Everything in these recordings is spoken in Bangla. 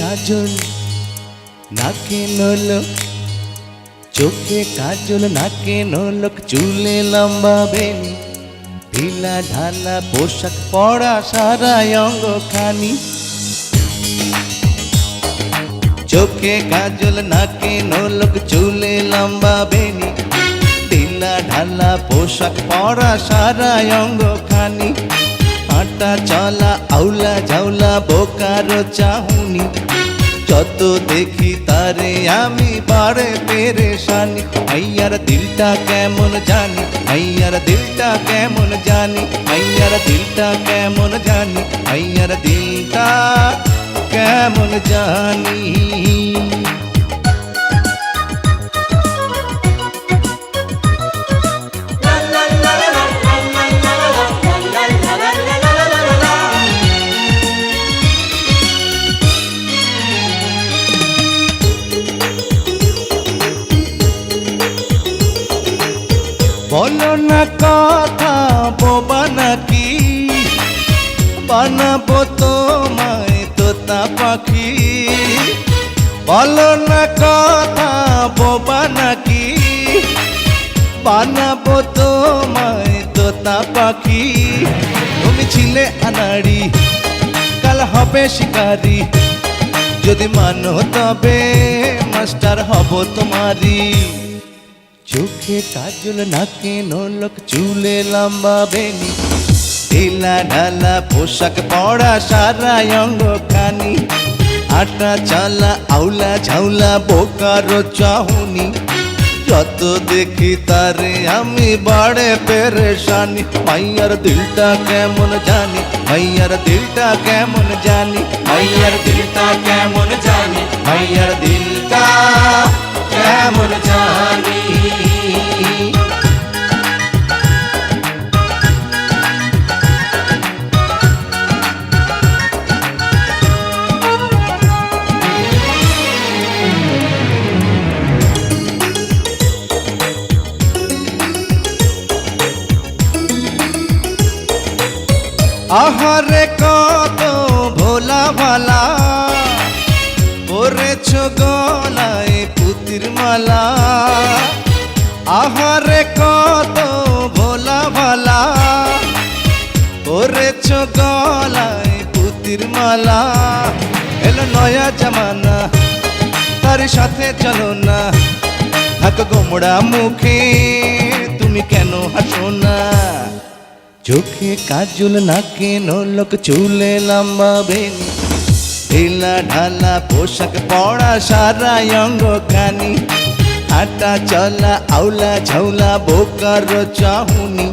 কাজল, নাকে নলক। চোখে কাজল, নাকে নলক, চুলে লম্বা বেনি ঢিলা ঢালা পোশাক, পরা সারা অঙ্গ খানি চোখে কাজল, নাকে নলক, চুলে লম্বা বেনি ঢিলা ঢালা পোশাক, পরা সারা অঙ্গ খানি হাঁটা, চলা, আউলা, ঝাউলা, বোকার চাহুনি। যত দেখি তারে আমি বাড়ে পেরেশানি। আইয়ার দিলটা কেমন জানি আইয়ার দিলটা কেমন জানি আইয়ার দিলটা কেমন জানি আইয়ার দিলটা কেমন জানি। বলো না কথা, বোবা নাকি? বানাবো তোমায় তোতা পাখি। বলো না কথা, বোবা নাকি? বানাবো তোমায় তোতা পাখি। তুমি ছিলে আনাড়ি, কাল হবে শিকারি। যদি মানো তবে মাস্টার হব তোমারি চোখে কাজল নাকে নলক চুলে লম্বা বেনি ঢিলা ঢালা পোশাক পরা সারা অঙ্গ খানি আটা চালা, আউলা ঝাউলা বোকার চাহুনি। যত দেখি তারে আমি বাড়ে পেরেশানি। মাইয়ার দিলটা কেমন জানি, মাইয়ার দিলটা কেমন জানি, মাইয়ার দিলটা কেমন আহারে কত ভোলা ভালা। পরেছ গলায় পুতির মালা। আহারে কত ভোলা ভালা। পরেছ গলায় পুতির মালা। এলো নয়া জামানা, তার সাথে চলো না। থাকো গোমড়া মুখে, তুমি কেন হাসো না? চোখে কাজল নাকে নলক চুলে লম্বা বেনি। ঢিলা ঢালা পোশাক পড়া সারা অঙ্গ খানি হাঁটা চলা, আউলা ঝাউলা, বোকার চাহুনি।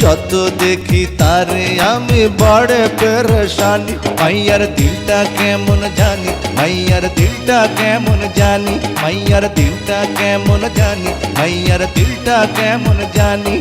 যত দেখি তারে আমি বড় পেরেশানি। মাইয়ার দিলটা কেমন জানি, মাইয়ার দিলটা কেমন জানি, মাইয়ার দিলটা কেমন জানি, মাইয়ার দিলটা কেমন জানি।